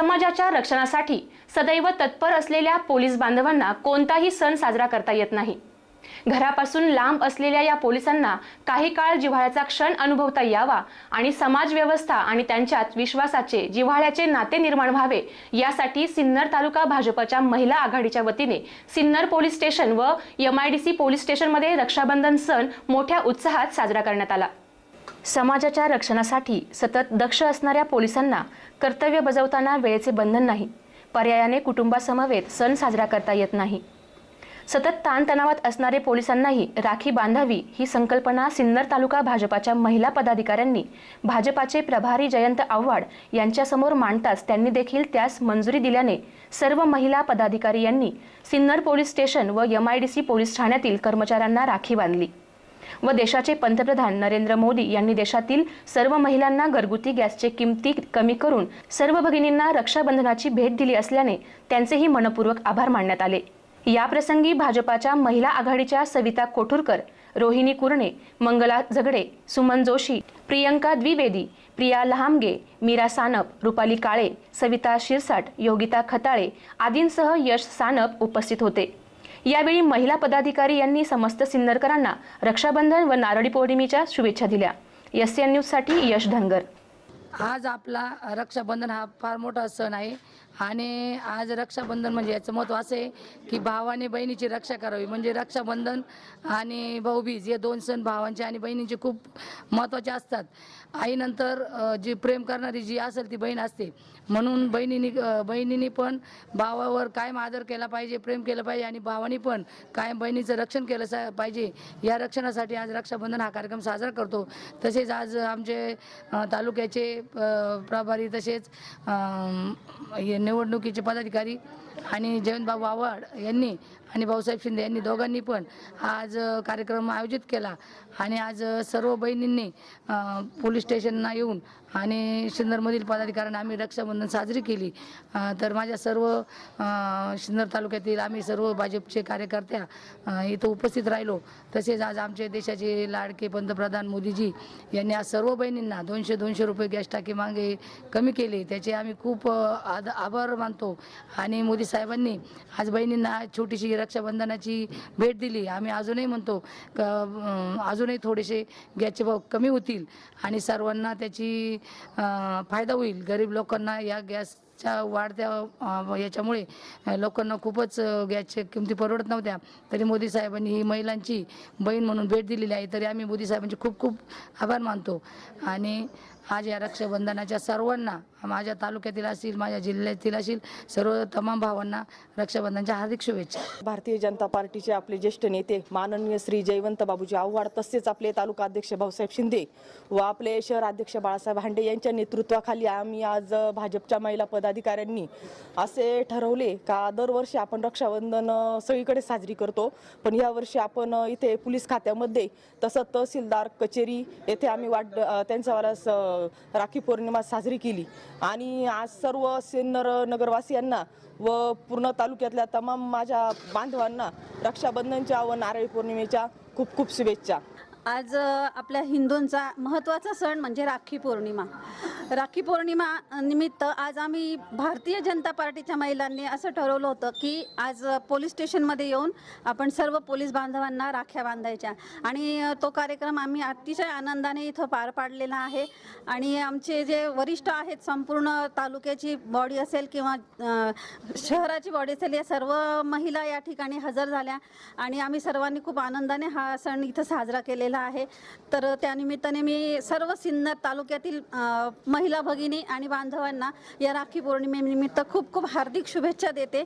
समाजाच्या रक्षणासाठी सदैव तत्पर असलेल्या पोलीस बांधवांना कोणताही सण साजरा करता येत नाही. घरापासून लांब असलेल्या या पोलिसांना काही काळ जिव्हाळ्याचा क्षण अनुभवता यावा आणि समाज व्यवस्था आणि त्यांच्यात विश्वासाचे जिव्हाळ्याचे नाते निर्माण व्हावे यासाठी सिन्नर तालुका भाजपच्या महिला आघाडीच्या वतीने सिन्नर पोलीस स्टेशन व एमआयडीसी पोलीस स्टेशनमध्ये रक्षाबंधन सण मोठ्या उत्साहात साजरा करण्यात आला. समाजाच्या रक्षणासाठी सतत दक्ष असणाऱ्या पोलिसांना कर्तव्य बजावताना वेळेचे बंधन नाही. पर्यायाने कुटुंबासमवेत सण साजरा करता येत नाही. सतत ताणतणावात असणारे पोलिसांनाही राखी बांधावी ही संकल्पना सिन्नर तालुका भाजपाच्या महिला पदाधिकाऱ्यांनी भाजपाचे प्रभारी जयंत आव्हाड यांच्यासमोर मांडताच त्यांनी देखील त्यास मंजुरी दिल्याने सर्व महिला पदाधिकारी यांनी सिन्नर पोलीस स्टेशन व एमआयडीसी पोलीस ठाण्यातील कर्मचाऱ्यांना राखी बांधली. व देशाचे पंतप्रधान नरेंद्र मोदी यांनी देशातील सर्व महिलांना घरगुती गॅसचे किमती कमी करून सर्व भगिनींना रक्षाबंधनाची भेट दिली असल्याने त्यांचेही मनपूर्वक आभार मानण्यात आले. याप्रसंगी भाजपाच्या महिला आघाडीच्या सविता कोठुरकर रोहिणी कुरणे मंगला झगडे सुमन जोशी प्रियंका द्विवेदी प्रिया लहामगे मीरा सानप रुपाली काळे सविता शिरसाट योगिता खताळे आदींसह यश सानप उपस्थित होते. यावेळी महिला पदाधिकारी यांनी समस्त सिन्नरकरांना रक्षाबंधन व नारळी पौर्णिमेच्या शुभेच्छा दिल्या. एस एन न्यूजसाठी यश धनगर. आज आपला रक्षाबंधन हा फार मोठा सण आहे. आणि आज रक्षाबंधन म्हणजे याचं महत्त्व असं आहे की भावाने बहिणीची रक्षा करावी. म्हणजे रक्षाबंधन आणि भाऊबीज हे दोन सण भावांचे आणि बहिणींचे खूप महत्त्वाचे असतात. आईनंतर जी प्रेम करणारी जी असेल ती बहीण असते. म्हणून बहिणीनी बहिणीने पण भावावर कायम आदर केला पाहिजे प्रेम केलं पाहिजे आणि भावानी पण कायम बहिणीचं रक्षण केलं सा पाहिजे. या रक्षणासाठी आज रक्षाबंधन हा कार्यक्रम साजरा करतो. तसेच आज आमचे तालुक्याचे प्रभारी तसेच निवडणुकीचे पदाधिकारी आणि जयंतबाबू आव्हाड यांनी आणि भाऊसाहेब शिंदे यांनी दोघांनी पण आज कार्यक्रम आयोजित केला. आणि आज सर्व बहिणींनी पोलीस स्टेशनला येऊन आणि सिन्नरमधील पदाधिकाऱ्यांना आम्ही रक्षाबंधन साजरी केली. तर माझ्या सर्व अ, सिन्नर तालुक्यातील आम्ही सर्व भाजपचे कार्यकर्त्या इथं उपस्थित राहिलो. तसेच आज आमचे देशाचे लाडके पंतप्रधान मोदीजी यांनी आज सर्व बहिणींना दोनशे दोनशे रुपये गॅस टाकी मागे कमी केले. त्याचे आम्ही खूप आद आभार मानतो. आणि मोदी साहेबांनी आज बहिणींना छोटीशी रक्षाबंधनाची भेट दिली. आम्ही अजूनही म्हणतो क अजूनही थोडेसे गॅसचे भाव कमी होतील आणि सर्वांना त्याची फायदा होईल. गरीब लोकांना या गॅसच्या वाढत्या याच्यामुळे लोकांना खूपच गॅसच्या किमती परवडत नव्हत्या. तरी मोदी साहेबांनी ही महिलांची बहीण म्हणून भेट दिलेली आहे. तरी आम्ही मोदी साहेबांचे खूप खूप आभार मानतो. आणि आज या रक्षाबंधनाच्या सर्वांना माझ्या तालुक्यातील असतील माझ्या जिल्ह्यातील असतील सर्व तमाम भावांना रक्षाबंधनच्या हार्दिक शुभेच्छा. भारतीय जनता पार्टीचे आपले ज्येष्ठ नेते माननीय श्री जयवंत बाबूजी आव्हाड तसेच आपले तालुका अध्यक्ष भाऊसाहेब शिंदे व आपले शहर अध्यक्ष बाळासाहेब हांडे यांच्या नेतृत्वाखाली आम्ही आज भाजपच्या महिला पदाधिकाऱ्यांनी असे ठरवले का दरवर्षी आपण रक्षाबंधन सगळीकडे साजरी करतो. पण यावर्षी आपण इथे पोलीस खात्यामध्ये तसं तहसीलदार कचेरी येथे आम्ही वाट त्यांचा वाला स- राखी पौर्णिमा साजरी केली. आणि आज सर्व सिन्नर नगरवासियांना व पूर्ण तालुक्यातल्या तमाम माझ्या बांधवांना रक्षाबंधनच्या व नारळी पौर्णिमेच्या खूप खूप शुभेच्छा. आज आपल्या हिंदूंचा महत्त्वाचा सण म्हणजे राखी पौर्णिमा. राखी पौर्णिमा निमित्त आज आम्ही भारतीय जनता पार्टीच्या महिलांनी असं ठरवलं होतं की आज पोलीस स्टेशनमध्ये येऊन आपण सर्व पोलीस बांधवांना राख्या बांधायच्या. आणि तो कार्यक्रम आम्ही अतिशय आनंदाने इथं पार पाडलेला आहे. आणि आमचे जे वरिष्ठ आहेत संपूर्ण तालुक्याची बॉडी असेल किंवा शहराची बॉडी असेल या सर्व महिला या ठिकाणी हजर झाल्या. आणि आम्ही सर्वांनी खूप आनंदाने हा सण इथं साजरा केलेला आहे. तर त्यानिमित्ताने मी सर्व सिन्नर तालुक्यातील महिला भगिनी आणि बांधवांना या राखी पौर्णिमेनिमित्त खूप खूप हार्दिक शुभेच्छा देते.